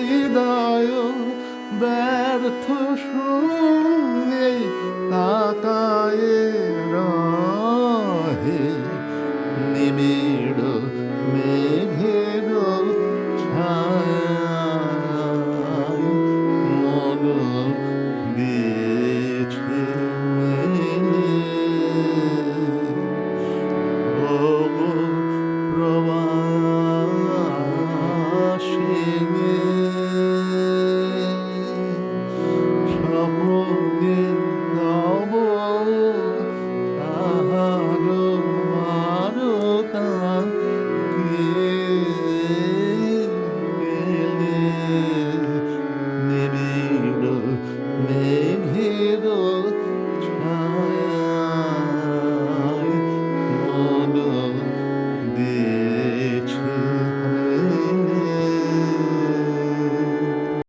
হৃদয় ব্যর্থ শুন again.